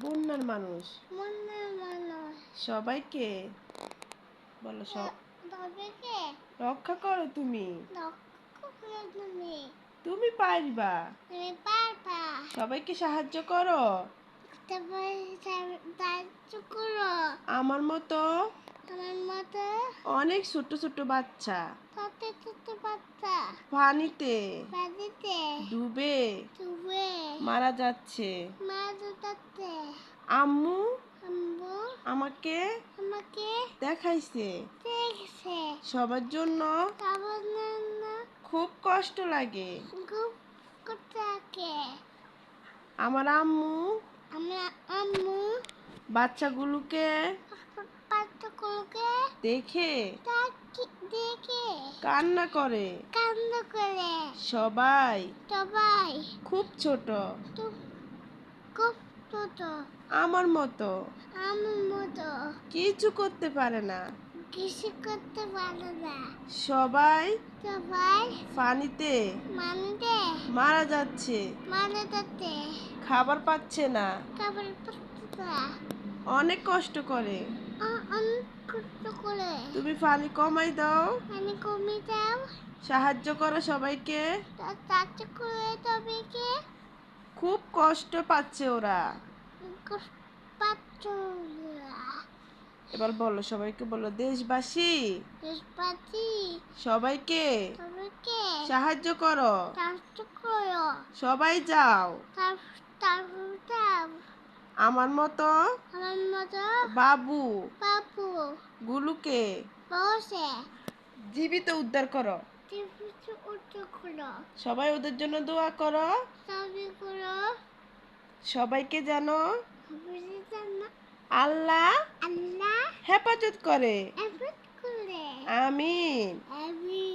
বন্যার মানুষ। মনে মানুষ। সবাইকে। বলো সব। তবেকে রক্ষা করো তুমি। তুমি। তুমি পারবা। তুমি পারবা। সবাইকে সাহায্য করো। দায়িত্ব করো। আমার মতো তোমার মতো অনেক ছোট ছোট বাচ্চা। কত ছোট বাচ্চা। পানিতে বাড়িতে ডুবে ডুবে মারা যাচ্ছে। মা দুটাতে আম্মু আমাকে আমাকে দেখাইছে। দেখছে সবার জন্য তারপর না খুব কষ্ট লাগে। খুব কোথাকে আমার আম্মু আমরা আম্মু বাচ্চাগুলোকে পাত্রগুলোকে দেখে দেখে কান্না করে। কান্দ করে। সবাই সবাই খুব ছোট। তো খুব আমার মতো? আমার মতো। কিছু করতে পারে না। কিছু করতে পারে না। সবাই সবাই পানিতে মানুষে মারা যাচ্ছে। মানে তাতে খাবার পাচ্ছে না। খাবার পাচ্ছে না। অনেক কষ্ট করে। অনেক কষ্ট করে। তুমি পানি কমাই দাও। মানে কমে যাও সাহায্য করো সবাইকে। তাতে করে তবেকে খুব কষ্ট পাচ্ছে ওরা। এবার বলো সবাইকে বলো দেশবাসী। সবাইকে সাহায্য করো। সবাই যাও। আমার মতো আমার মতো বাবু বাবু গুলুকে জীবিত উদ্ধার করো। সবাই ওদের জন্য দোয়া করো। সবাইকে জানো আল্লাহ আল্লাহ হেফাজত করে। আমিন। আমিন।